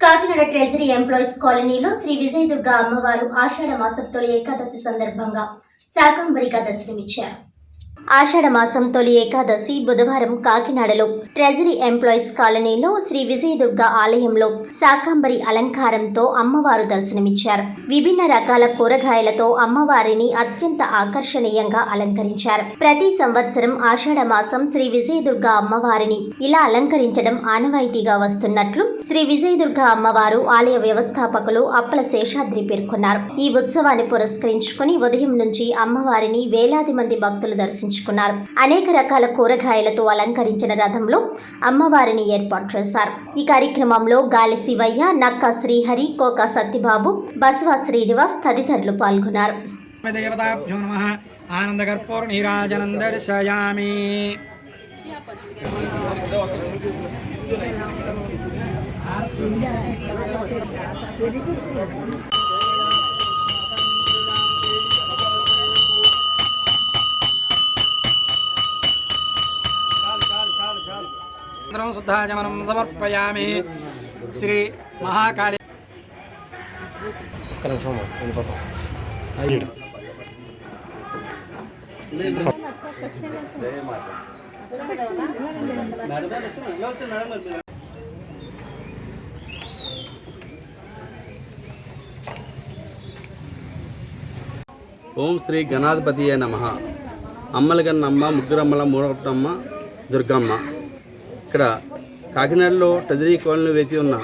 Kakinada treasury employees కాలనీలో శ్రీ విజయ దుర్గ అమ్మవారు ఆషాఢ మాసం తొలి ఏకాదశి సందర్భంగా శాకాంబరిగా దర్శనమిచ్చారు మాసం తొలి ఏకాదశి బుధవారం కాకినాడలో ట్రెజరీ ఎంప్లాయీస్ కాలనీలో శ్రీ విజయదుర్గ ఆలయంలో శాకాంబరి అలంకారంతో అమ్మవారు దర్శనమిచ్చారు. విభిన్న రకాల కూరగాయలతో అమ్మవారిని అత్యంత ఆకర్షణీయంగా అలంకరించారు. ప్రతి సంవత్సరం ఆషాఢ మాసం శ్రీ విజయదుర్గ అమ్మవారిని ఇలా అలంకరించడం ఆనవాయితీగా వస్తున్నట్లు శ్రీ విజయదుర్గ అమ్మవారు ఆలయ వ్యవస్థాపకులు అప్పల శేషాద్రి పేర్కొన్నారు. ఈ ఉత్సవాన్ని పురస్కరించుకుని ఉదయం నుంచి అమ్మవారిని వేలాది మంది భక్తులు దర్శించుకున్నారు అనేక రకాల కూరగాయలతో అలంకరించిన రథంలో అమ్మవారిని ఏర్పాటు చేశారు. ఈ కార్యక్రమంలో గాలి శివయ్య నక్క శ్రీహరి కోక సత్యబాబు బసవ శ్రీనివాస్ తదితరులు పాల్గొన్నారు. దేవతాభ్యో నమ. శుద్ధాచమనం సమర్పయామి శ్రీ మహాకాళి ఓం శ్రీ గణాధిపతి నమ అమ్మల కన్నమ్మ ముగ్గురమ్మల మూడొట్టమ్మ దుర్గమ్మ ఇక్కడ కాకినాడలో టజరీ కోళ్ళను వేసి ఉన్న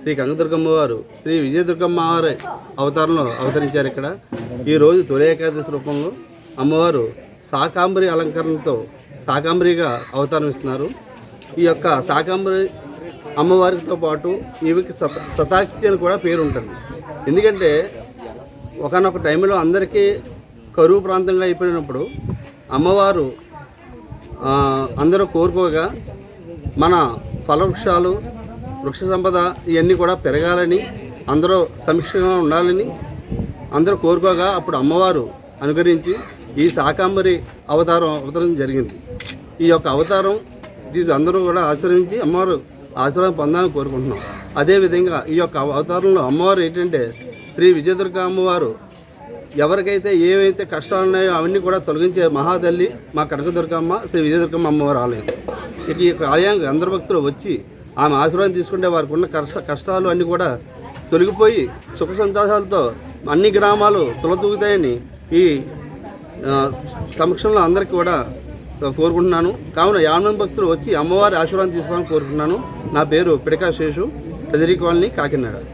శ్రీ కనకదుర్గమ్మ వారు శ్రీ విజయదుర్గమ్మ వారి అవతారంలో అవతరించారు ఇక్కడ. ఈరోజు తొలి ఏకాదశి రూపంలో అమ్మవారు శాకాంబరి అలంకరణతో శాకాంబరిగా అవతారం ఇస్తున్నారు. ఈ యొక్క శాకాంబరి అమ్మవారితో పాటు ఈమెకి సత సతాక్షి అని కూడా పేరు ఉంటుంది. ఎందుకంటే ఒకనొక టైంలో అందరికీ కరువు ప్రాంతంగా అయిపోయినప్పుడు అమ్మవారు అందరూ కోరుకోగా మన ఫలవృక్షాలు వృక్ష సంపద ఇవన్నీ కూడా పెరగాలని అందరూ సమిక్షంగా ఉండాలని అందరూ కోరుకోగా అప్పుడు అమ్మవారు అనుకరించి ఈ శాకాంబరి అవతారం అవతరం జరిగింది. ఈ యొక్క అవతారం తీసి అందరూ కూడా ఆశ్రయించి అమ్మవారు ఆశీర్వాదం పొందాలని కోరుకుంటున్నాం. అదేవిధంగా ఈ యొక్క అవతారంలో అమ్మవారు ఏంటంటే శ్రీ విజయదుర్గ అమ్మవారు ఎవరికైతే ఏవైతే కష్టాలు ఉన్నాయో అవన్నీ కూడా తొలగించే మహాతల్లి మా కనకదుర్గమ్మ శ్రీ విజయదుర్గమ్మ అమ్మవారు ఆలయం. ఈ ఆలయానికి అందరు భక్తులు వచ్చి ఆమె ఆశీర్వాదం తీసుకుంటే వారికి ఉన్న కష్ట కష్టాలు అన్నీ కూడా తొలగిపోయి సుఖ సంతోషాలతో అన్ని గ్రామాలు తులతూగుతాయని ఈ సమక్షంలో అందరికీ కూడా కోరుకుంటున్నాను. కావున యానంద భక్తులు వచ్చి అమ్మవారి ఆశీర్వాదం తీసుకోవాలని కోరుకుంటున్నాను. నా పేరు పిడకా శేషు పెదరి కాలనీ కాకినాడ.